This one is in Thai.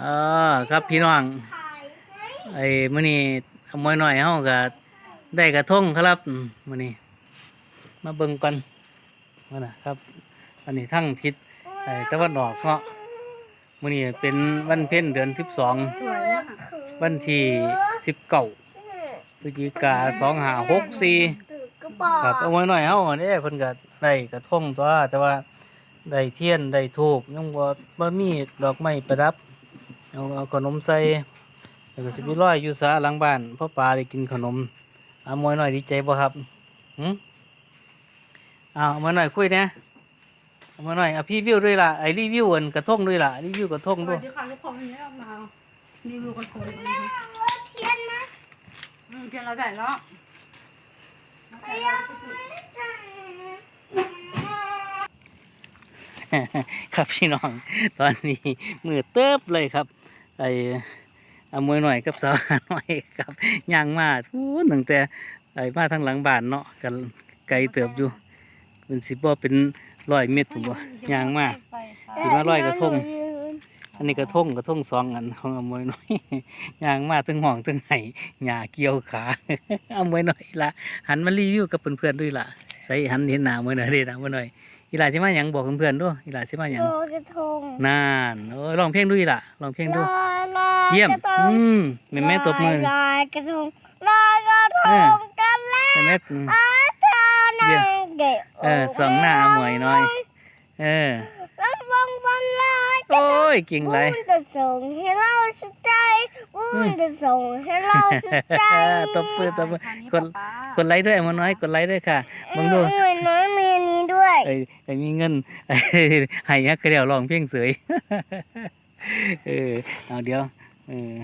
เออครับพี่น้องไอ้มื้อนี้เอามวยหน่อยเฮาก็ได้กระทงครับมื้อนี้มาเบิ่งกันว่านะครับ อันนี้ทั้งทิศไอ้ตะวันออกเนาะมื้อนี้เป็นวันเพ็ญเดือน12สองวันที่19พฤศจิกา2564ครับเอามวยหน่อยเฮาเด้เพิ่นก็ได้กระทงตัวแต่ว่าได้เทียนได้ธูปยังบ่บ่มีดอกไม้ประดับ เอาเอาขนมใส่แล้วก็สิไปลอยอยู่สาหลังบ้านพ่อปลาได้กินขนมเอามวยหน่อยดีใจบ่ครับหืมเอาเอามาหน่อยคุยนะเอามาหน่อยเอาพี่วิวด้วยล่ะไอรีวิวอันกระทงด้วยล่ะรีวิวกระทงสด้วัวยสดีค่ะทุกคนวันนี้เรามารีวิวกระทงกันนะคะอืมเทียนเราได้แล้วครับพี่น้อง ตอนนี้มือเติบเลยครับ ไอเอามวยหน่อยกับสาวหน่อยครับย่างมาทูนตั้งแต่ไอมาทางหลังบ้านเนาะกันไกลเติบอยู่ เป็นสิบ่เป็นร้อยเมตรผมบ่ย่างมาสิมาลอยกระทงอันนี้กระทงกระทงสองอันของอมวยน้อยย่างมาถึงห้องถึงไห้หญ้าเกี่ยวขาอมวยน้อยละหันมารีวิวกับเพื่อนๆด้วยล่ะใส่หันเห็นหน้าอมวยน้อยเด้นะอมวยน้อยอีหลาสิมาหยังบอกเพื่อนๆด้วยอีหลาสิมาหยังลอยกระทงนานโอ้ยร้องเพลงด้วยล่ะร้องเพลงด้วยลอยลอย เยี่ยมกระทงอืมแม่แม่ตบมือลอยกระทงลอยกระทเอองกันแล้วแม่แม่อืมอาเธอนัเยี่ยมงเด็กเออสองหน้าอมวยน้อย เออแล้ววงบนลอยโอ้ยเก่งไรบุญจะส่งให้เราสุดใจบุญจะส่งให้เราสุดใจตบมือตบมือกดกดไลค์ด้วยอมวยน้อยกดไลค์ด้วยค่ะมึงดูเอ้ยน้อยมีอันนี้ด้วยไอ้ไอ้มีเงินไอ้ให้ยักษ์เดียวลองเพียงเสยเออเอาเดี๋ยว เออ